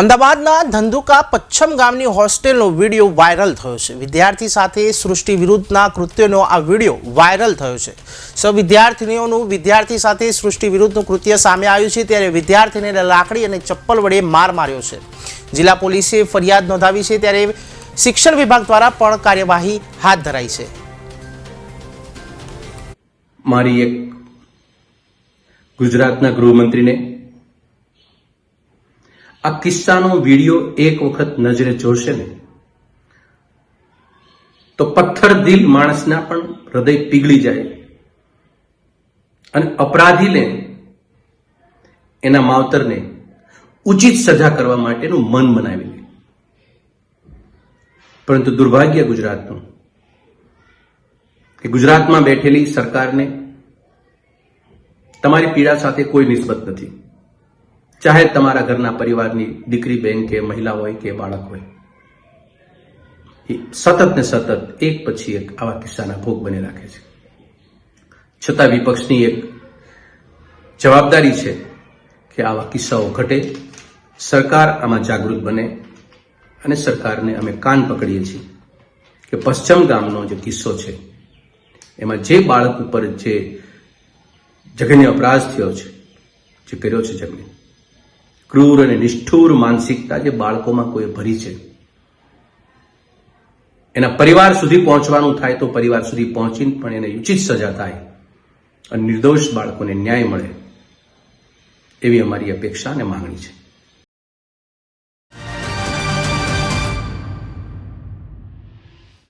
અમદાવાદના ધંધુકા પચ્છમ ગામની હોસ્ટેલનો video viral થયો છે. વિદ્યાર્થી સાથે સૃષ્ટિ વિરુદ્ધના કૃત્યનો આ વીડિયો વાયરલ થયો છે. સૌ વિદ્યાર્થીનીઓનું વિદ્યાર્થી સાથે સૃષ્ટિ વિરુદ્ધનું કૃત્ય સામે આવ્યું છે ત્યારે વિદ્યાર્થીને લાકડી અને ચપ્પલ વડે માર માર્યો છે. જિલ્લા પોલીસે ફરિયાદ નોંધાવી છે ત્યારે શિક્ષણ વિભાગ દ્વારા પણ કાર્યવાહી હાથ ધરાઈ છે. મારી એક ગુજરાતના ગૃહમંત્રીને આ કિસ્સાનો વીડિયો એક વખત નજરે જોશે ને, તો પથ્થર દિલ માણસના પણ હૃદય પીગળી જાય. અને અપરાધીને, એના માવતરને ઉચિત સજા કરવા માટેનું મન બનાવી લે. પરંતુ દુર્ભાગ્ય ગુજરાતનું, કે ગુજરાતમાં બેઠેલી સરકારને તમારી પીડા સાથે કોઈ નિસ્બત નથી. ચાહે તમારા ઘરના પરિવારની દીકરી, બેન કે મહિલા હોય કે બાળક હોય. સતત ને સતત એક પછી એક આવા કિસ્સાના ભોગ બની રાખે છે. છતાં વિપક્ષની એક જવાબદારી છે કે આવા કિસ્સાઓ ઘટે, સરકાર આમાં જાગૃત બને અને સરકારને અમે કાન પકડીએ છીએ કે પશ્ચિમ ગામનો જે કિસ્સો છે, એમાં જે બાળક ઉપર જે જઘન્ય અપરાધ થયો છે, જે કર્યો છે જેમને ક્રૂર અને નિષ્ઠુર માનસિકતા જે બાળકોમાં કોઈ ભરી છે. એના પરિવાર સુધી પહોંચવાનું થાય તો પરિવાર સુધી પહોંચીને પણ એને ઉચિત સજા થાય અને નિર્દોષ બાળકોને ન્યાય મળે એવી અમારી અપેક્ષા અને માંગણી છે.